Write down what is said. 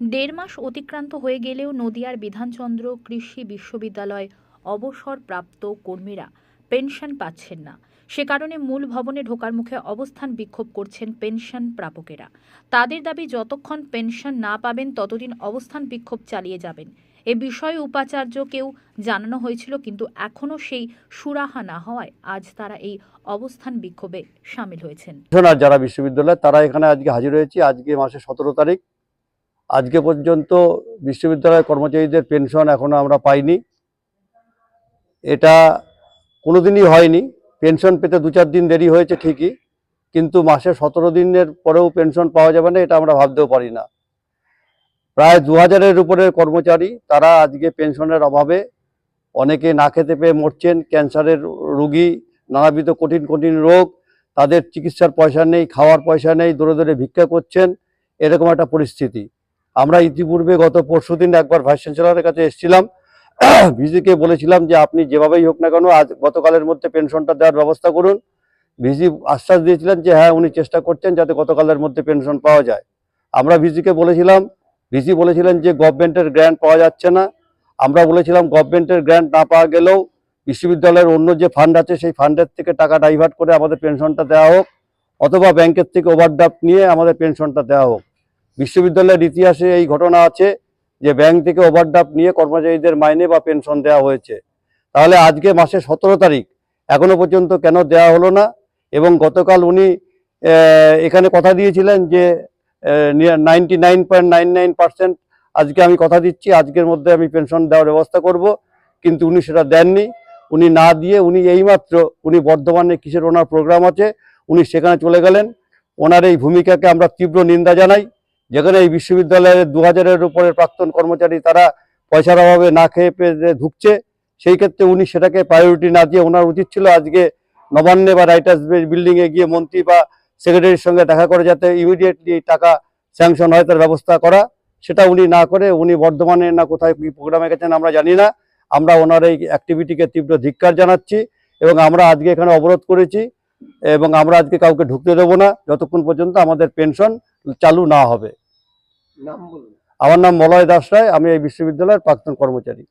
দেড় মাস অতিক্রান্ত হয়ে গেলেও নদিয়ার বিধানচন্দ্র কৃষি বিশ্ববিদ্যালয় অবসরপ্রাপ্ত কর্মীরা পেনশন পাচ্ছেন না। সে কারণে মূল ভবনে ঢোকার মুখে অবস্থান বিক্ষোভ করছেন পেনশন প্রাপকেরা। তাদের দাবি, যতক্ষণ পেনশন না পাবেন, ততদিন অবস্থান বিক্ষোভ চালিয়ে যাবেন। এ বিষয়ে উপাচার্যকেও জানানো হয়েছিল, কিন্তু এখনও সেই সুরাহা না হওয়ায় আজ তারা এই অবস্থান বিক্ষোভে সামিল হয়েছেন। যারা বিশ্ববিদ্যালয়, তারা এখানে আজকে হাজির হয়েছে। আজকে মাসে সতেরো তারিখ। আজকে পর্যন্ত বিশ্ববিদ্যালয়ের কর্মচারীদের পেনশন এখনও আমরা পাইনি। এটা কোনোদিনই হয়নি। পেনশন পেতে দু চার দিন দেরি হয়েছে ঠিকই, কিন্তু মাসে সতেরো দিনের পরেও পেনশন পাওয়া যাবে না, এটা আমরা ভাবতেও পারি না। প্রায় দু হাজারের উপরের কর্মচারী, তারা আজকে পেনশনের অভাবে অনেকে না খেতে পেয়ে মরছেন, ক্যান্সারের রুগী, নানাবিধ কঠিন কঠিন রোগ, তাদের চিকিৎসার পয়সা নেই, খাওয়ার পয়সা নেই, দূরে দূরে ভিক্ষা করছেন, এরকম একটা পরিস্থিতি। আমরা ইতিপূর্বে গত পরশুদিন একবার ভাইস চ্যান্সেলরের কাছে এসেছিলাম। ভিজিকে বলেছিলাম যে আপনি যেভাবেই হোক না কেন আজ গতকালের মধ্যে পেনশনটা দেওয়ার ব্যবস্থা করুন। ভিজি আশ্বাস দিয়েছিলেন যে হ্যাঁ উনি চেষ্টা করছেন যাতে গতকালের মধ্যে পেনশন পাওয়া যায়। আমরা ভিজিকে বলেছিলাম, ভিজি বলেছিলেন যে গভর্নমেন্টের গ্র্যান্ট পাওয়া যাচ্ছে না। আমরা বলেছিলাম গভর্নমেন্টের গ্র্যান্ট না পাওয়া গেলেও বিশ্ববিদ্যালয়ের অন্য যে ফান্ড আছে, সেই ফান্ডের থেকে টাকা ডাইভার্ট করে আমাদের পেনশনটা দেওয়া হোক, অথবা ব্যাংকের থেকে ওভারড্রাফট নিয়ে আমাদের পেনশনটা দেওয়া হোক। বিশ্ববিদ্যালয়ের ইতিহাসে এই ঘটনা আছে যে ব্যাংক থেকে ওভারড্রাফট নিয়ে কর্মচারীদের মাইনে বা পেনশন দেওয়া হয়েছে। তাহলে আজকে মাসে সতেরো তারিখ, এখনও পর্যন্ত কেন দেওয়া হলো না? এবং গতকাল উনি এখানে কথা দিয়েছিলেন যে নাইনটি আজকে আমি কথা দিচ্ছি, আজকের মধ্যে আমি পেনশন দেওয়ার ব্যবস্থা করব। কিন্তু উনি সেটা দেননি। উনি না দিয়ে উনি এইমাত্র, উনি বর্ধমানে কিসের ওনার প্রোগ্রাম আছে, উনি সেখানে চলে গেলেন। ওনার এই ভূমিকাকে আমরা তীব্র নিন্দা জানাই। যেখানে এই বিশ্ববিদ্যালয়ের দু হাজারের উপরের প্রাক্তন কর্মচারী তারা পয়সার অভাবে না খেয়ে পেয়ে ঢুকছে সেই ক্ষেত্রে উনি সেটাকে প্রায়োরিটি না দিয়ে ওনার উচিত ছিল আজকে নবান্নে বা রাইটার্স বিল্ডিংয়ে গিয়ে মন্ত্রী বা সেক্রেটারির সঙ্গে দেখা করে যাতে ইমিডিয়েটলি টাকা স্যাংশন হয় তার ব্যবস্থা করা। সেটা উনি না করে, উনি বর্ধমানে না কোথায় কি প্রোগ্রামে গেছেন আমরা জানি না। আমরা ওনার এই অ্যাক্টিভিটিকে তীব্র ধিক্কার জানাচ্ছি এবং আমরা আজকে এখানে অবরোধ করেছি। এবং আমরা আজকে কাউকে ঢুকতে দেবো না যতক্ষণ পর্যন্ত আমাদের পেনশন চালু না হবে। আমার নাম মলয় দাস রায় আমি এই বিশ্ববিদ্যালয়ের প্রাক্তন কর্মচারী।